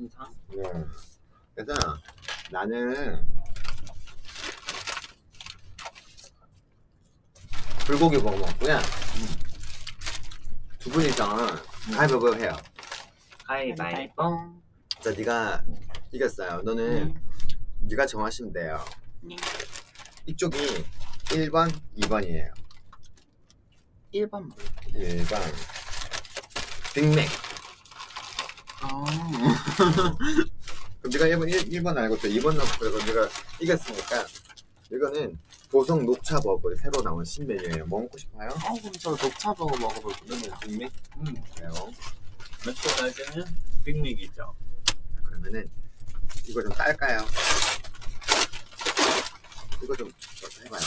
현상? 네. 그래서 나는 불고기 먹어 먹고요. 두 분이서 가위바위보 해요. 가위바위보. 자, 네가 이겼어요. 너는 네가 정하시면 돼요. 네. 이쪽이 1번, 2번이에요. 1번 뭐? 1번 빅맥. 어. 그럼 네가 1번, 1, 번 알고 또 2번 넣고 그래서 네가 이겼으니까 이거는 보성 녹차 버거 새로 나온 신메뉴예요. 뭐 먹고 싶어요? 어, 그럼 저 녹차 버거 먹어볼게요. 빅맥? 음. 그래요. 맥주까지는 빅맥이죠. 자, 그러면은 이거 좀 딸까요? 이거 좀 해봐요.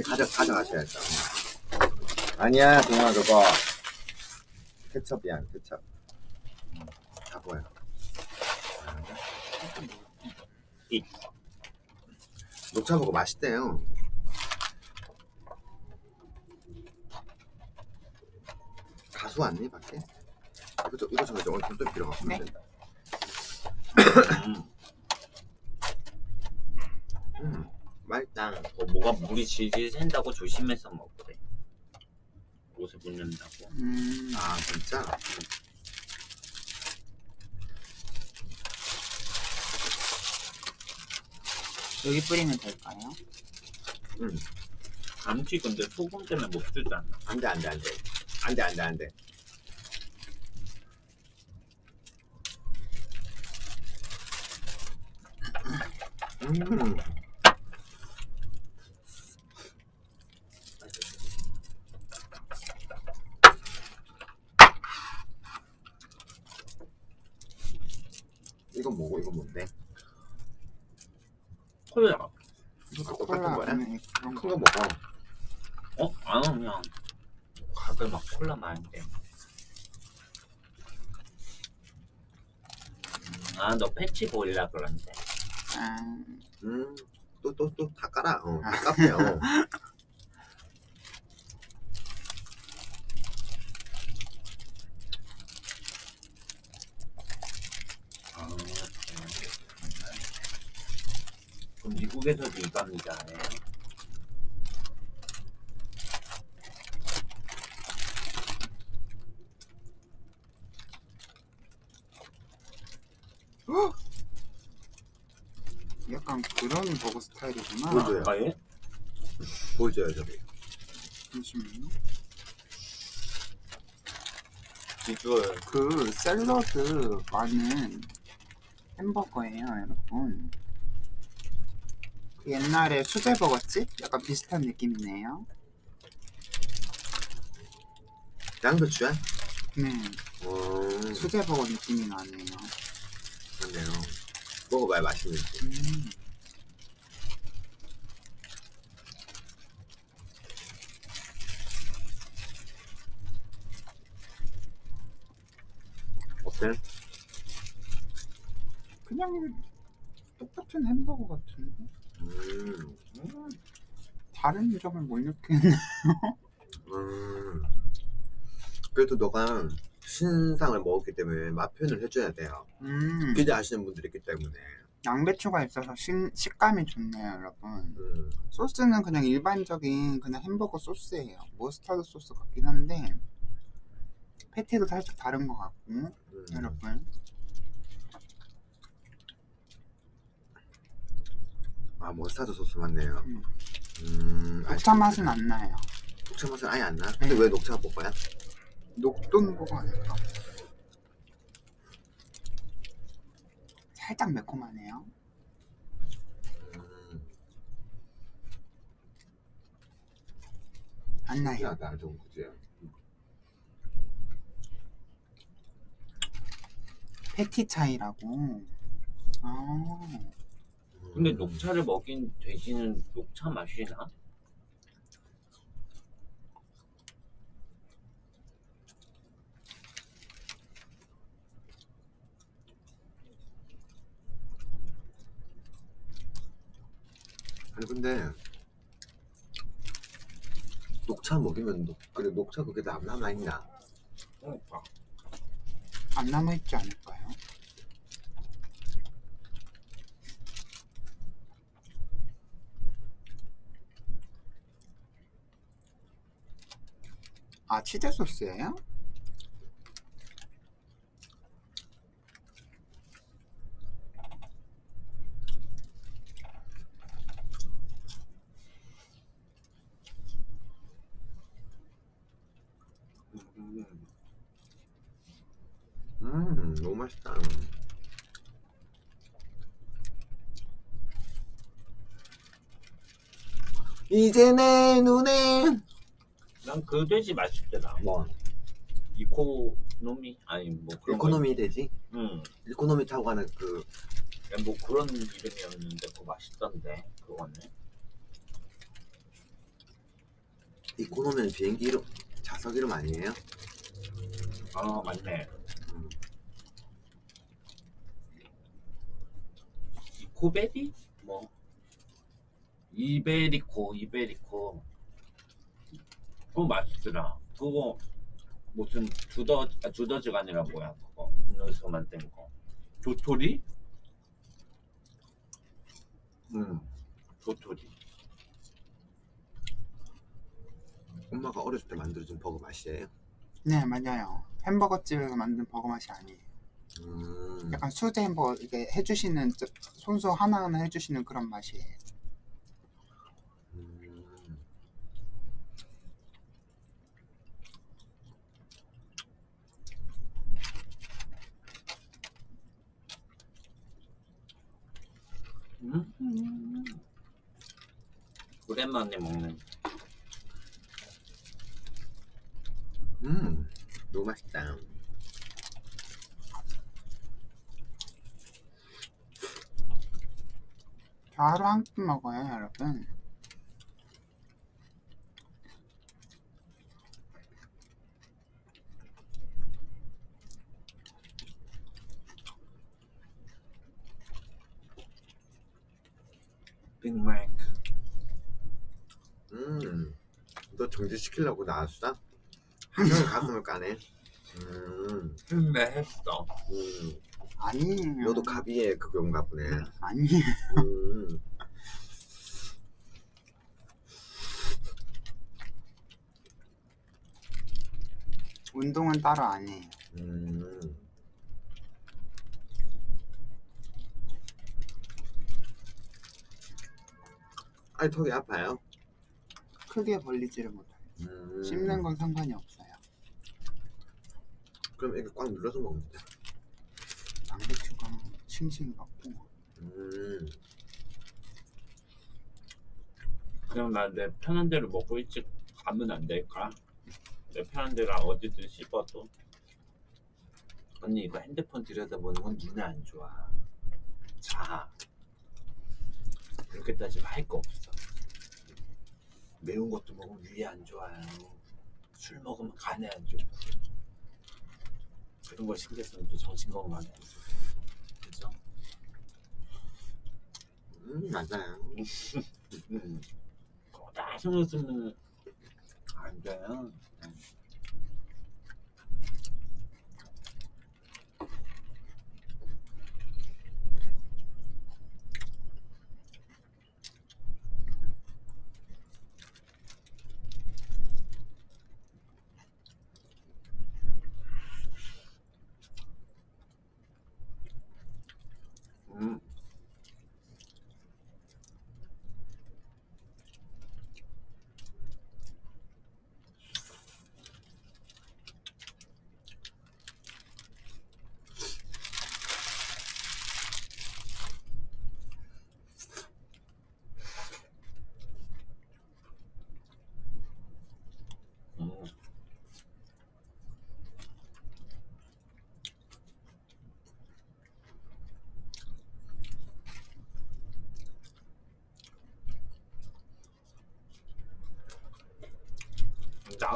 근데 가져 가져가셔야죠. 아니야, 동아 그거 케첩이야, 케첩. 다 보여. 이. 녹차 버거 맛있대요. 가수 왔니 밖에? 이거 좀 이거 좀 이제 오늘 좀 필요가 없으면 네. 된다. 음. 음, 맛있다. 어, 뭐가 물이 질질 샌다고 조심해서 먹으래. 옷에 묻는다고. 음, 아 진짜? 여기 뿌리면 될까요? 음, 감튀 근데 소금 때문에 못 주잖아. 안 돼 안 돼 안 돼 안 돼 안 돼 안 돼. 음. 이건 뭐고 이건 뭔데? 콜라. 이거 똑같은 콜라 거야? 큰 거. 거 먹어. 어? 안 오면 가글 막 콜라 많은데. 아, 너 패치 보일라 그런데. 아, 음, 또 또 또 다 깔아. 어, 다 카페요. 아, 그럼 미국에서도 이갑니다네. 약간 그런 버거 스타일이구나. 보여줘요. 가까이? 보여줘요 저기. 잠시만요. 비주얼. 그 샐러드 많은 햄버거예요, 여러분. 그 옛날에 수제 버거집? 약간 비슷한 느낌이네요. 양배추야? 네, 어, 수제 버거 느낌이 나네요. 그렇네요. 먹어봐야 맛있는지. 음, 어때? 그냥 똑같은 햄버거 같은데? 음, 음, 다른 점을 못 느끼는. 음. 그래도 너가 신상을 먹었기 때문에 맛 표현을 해줘야 돼요. 음, 기대하시는 분들이 있기 때문에. 양배추가 있어서 식, 식감이 좋네요, 여러분. 음, 소스는 그냥 일반적인 그냥 햄버거 소스예요. 머스타드 소스 같긴 한데 패티도 살짝 다른 것 같고 음. 여러분 아 머스타드 소스 맞네요. 음. 음, 녹차 맛은 안 나요. 녹차 맛은 아예 안 나. 근데 왜 녹차가 볶아야? 녹돈 버거 아닐까? 살짝 매콤하네요. 음, 안 나요. 신기하다 좀 그지. 패티 차이라고. 아, 근데 녹차를 먹인 돼지는 녹차 맛이 나? 아니 근데 녹차 먹이면 녹, 그래 녹차 그게 다 남아 있나? 그러니까 안 남아있지 않을까요? 아 치즈 소스예요? 음, 음 너무 맛있다. 이제 내 눈에 난 그 돼지 맛있더라. 뭐 이코노미 아니 뭐 그런 이코노미 되지? 거. 응. 이코노미 타고 가는 그뭐 그런 이름이었는데 그거 맛있던데 그거는. 이코노미는 비행기 이름 좌석 이름 아니에요? 아 맞네. 음. 이코베리? 뭐 이베리코 이베리코 그거 맛있더라. 그거 무슨 주더 아, 주더즈가 아니라 뭐야 그거 여기서 만든 거 도토리? 응 도토리. 엄마가 어렸을 때 만들어준 버거 맛이에요? 네 맞아요 햄버거 집에서 만든 버거 맛이 아니에요 음. 약간 수제 햄버거 이게 해주시는 저- 손수 하나하나 해주시는 그런 맛이에요 음. 음. 오랜만에 먹는 음. 너무 맛있다. 저 하루 한 끼 먹어요 여러분 빅맥. 음. 너 정지시키려고 나왔어? 한명 가슴을 까네. 음. 네 했어. 음. 아니에요 너도 가비에 그건가 보네. 아니에요 음. 운동은 따로 아니에요 음. 아니 턱이 아파요? 크게 벌리지를 못해요 음. 씹는 건 상관이 없어요 그럼 이렇게 꽉 눌러서 먹으면 돼. 양배추가 싱싱 같고 음. 그냥 나 내 편한 대로 먹고 일찍 가면 안 될까? 내 편한 대로 어디든 씹어도. 언니 이거 핸드폰 들여다보는 건 눈에 안 좋아. 자. 이렇게 따지면 할 거 없어. 매운 것도 먹으면 위에 안 좋아요. 술 먹으면 간에 안 좋고. 그런 걸 신경 쓰면 또 정신 건강에 안 좋고. 그죠? 음 맞아요. 음. 그거 다 신경 쓰면 안 돼요. 음. 음.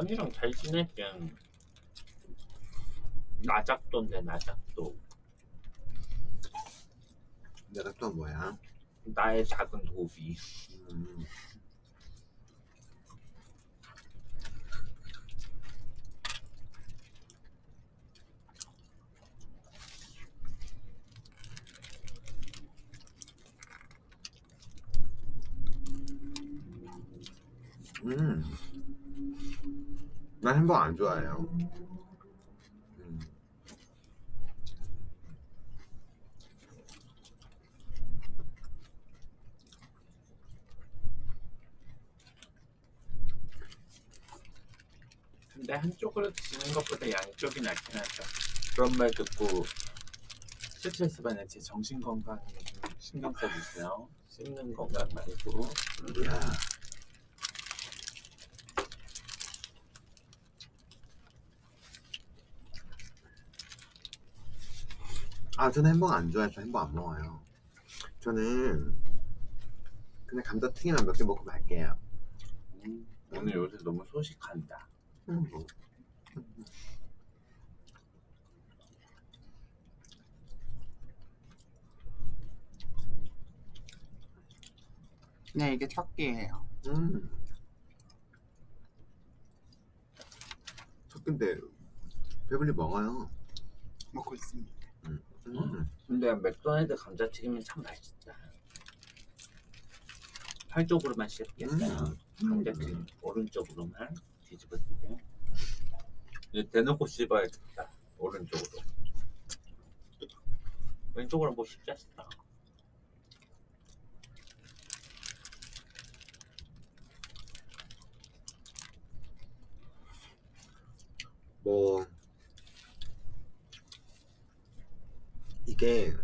언니랑 잘 지내 그냥 나작도인데 나작도 나작도 뭐야? 나의 작은 도비 음. 음. 난 햄버거 안 좋아해요. 음. 근데 한쪽으로 드시는 것보다 양쪽이 낫긴 하죠. 그런 말 듣고 스트레스 받는 제 정신 건강에 좀 신경 써주세요. 씹는 건강 말고. 야. 아, 저는 햄버거 안 좋아해서 햄버거 안 먹어요. 저는 그냥 감자튀김만 몇 개 먹고 말게요. 음, 오늘 요새 너무 소식한다. 음. 네, 이게 첫 끼예요. 음. 저 근데 배불리 먹어요. 먹고 있습니다. 음. 근데 맥도날드 감자튀김이 참 맛있다. 팔쪽으로만 씹겠어요. 음. 감자튀김 오른쪽으로만 뒤집어지게. 이제 대놓고 씹어야겠다. 오른쪽으로. 왼쪽으로 뭐 씹자 싶다. 뭐 이게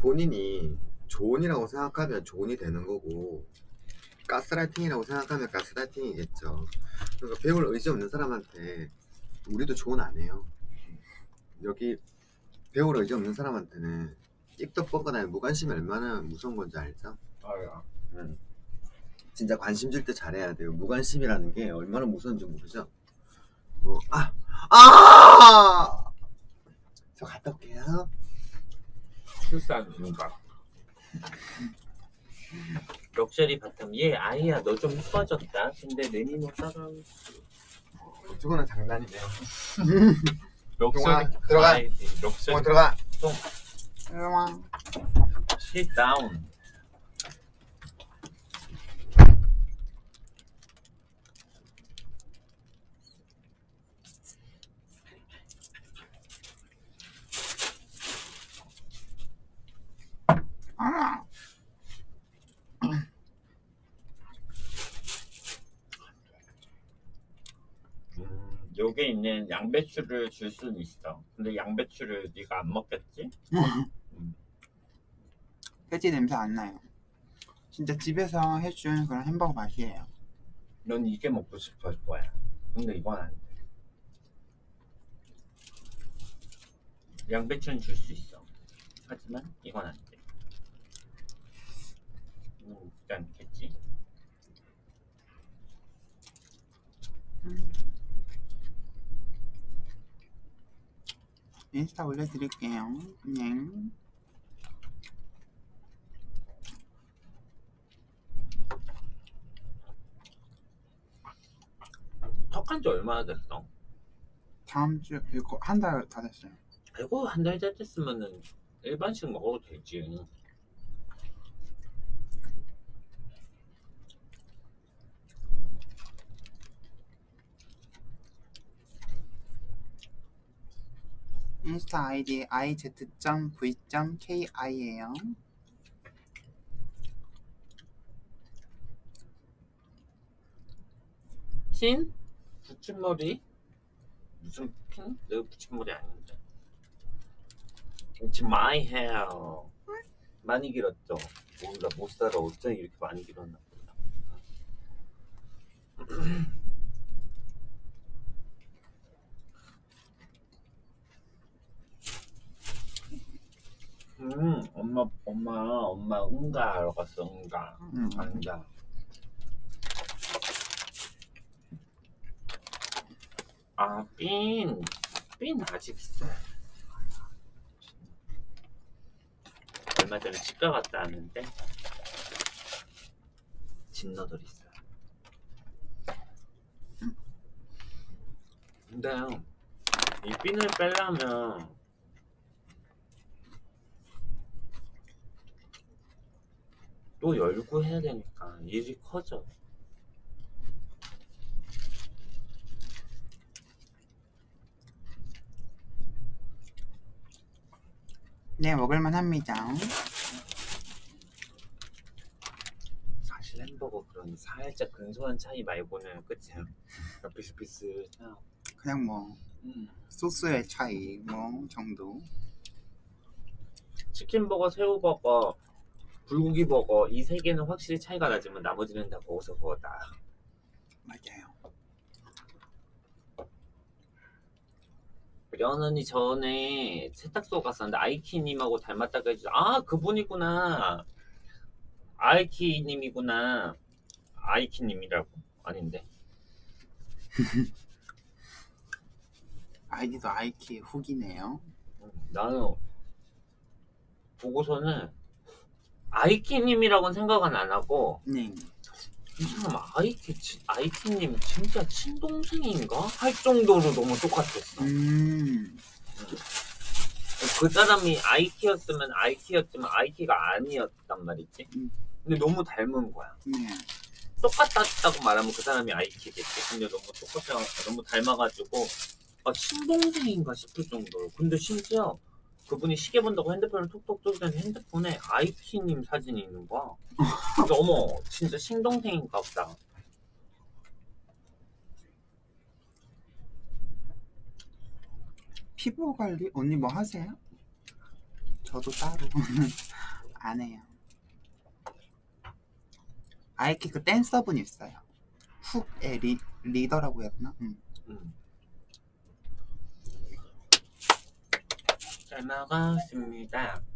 본인이 좋은이라고 생각하면 좋은이 되는 거고 가스라이팅이라고 생각하면 가스라이팅이겠죠. 그러니까 배울 의지 없는 사람한테 우리도 조언 안 해요. 여기 배울 의지 없는 사람한테는 입도 뻗거나 무관심이 얼마나 무서운 건지 알죠? 아야. 응. 진짜 관심 줄 때 잘해야 돼요. 무관심이라는 게 얼마나 무서운지 모르죠? 뭐, 아! 아! 저 갔다 올게요. 출산 윤곽. 럭셔리 바텀. 얘 아이야 너 좀 이뻐졌다. 근데 내니노 따라올 저거는 장난이네요. 럭셔리 들어가. 아이디. 럭셔리. 어, 들어가. 우와. sit down. 아, 음, 여기 있는 양배추를 줄 수는 있어. 근데 양배추를 네가 안 먹겠지? 돼지 냄새 안 나요. 진짜 집에서 해준 그런 햄버거 맛이에요. 넌 이게 먹고 싶을 거야. 근데 이건 안 돼. 양배추는 줄 수 있어. 하지만 이건 안 돼. 이건 먹지 않겠지? 인스타 올려드릴게요. 네. 턱한 지 얼마나 됐어? 다음 주 이거 한 달 다 됐어요. 아이고 한 달 됐으면은 일반식 먹어도 되지. 인스타 아이디 iz.v.ki예요. 핀? 붙임머리? 무슨 핀? 내가 붙임머리 아닌데. It's my hair. 많이 길었죠? 몰라 못 살아 어째 이렇게 많이 길었나 몰라. 음 엄마 엄마 엄마 응가 하러 갔어 응가 음. 간다. 아, 핀. 핀 아직 있어. 얼마 전에 치과 갔다 왔는데 진너들 있어요. 근데 이 핀을 빼려면 또 열고 해야 되니까 일이 커져. 네, 먹을만 합니다. 사실 햄버거 그런 살짝 근소한 차이 말고는 그치? 비스비스 그냥 뭐 음. 소스의 차이 뭐 정도. 치킨버거, 새우버거 불고기 버거 이 세 개는 확실히 차이가 나지만 나머지는 다 거기서 거다. 맞아요. 련 언니 전에 세탁소 갔었는데 아이키님하고 닮았다고 해주죠 아 그분이구나. 아이키님이구나. 아이키님이라고. 아닌데. 아이디도 아이키 후기네요. 음, 나는 보고서는 아이키님이라고는 생각은 안 하고 네. 이 사람 아이키 치- 아이키님 진짜 친동생인가 할 정도로 너무 똑같았어. 음. 그 사람이 아이키였으면 아이키였지만 아이키가 아니었단 말이지. 음. 근데 너무 닮은 거야. 네. 똑같았다고 말하면 그 사람이 아이키겠지. 근데 너무 똑같아, 너무 닮아가지고 아 친동생인가 싶을 정도로. 근데 심지어 그분이 시계 본다고 핸드폰을 톡톡 뚫더니 핸드폰에 아이키님 사진이 있는 거야. 그래서 어머 진짜 친동생인가 보다. 피부 관리 언니 뭐 하세요? 저도 따로 안 해요. 아이키 그 댄서분 있어요. 훅의 리, 리더라고 해야 되나? 음. 음. 잘 먹었습니다.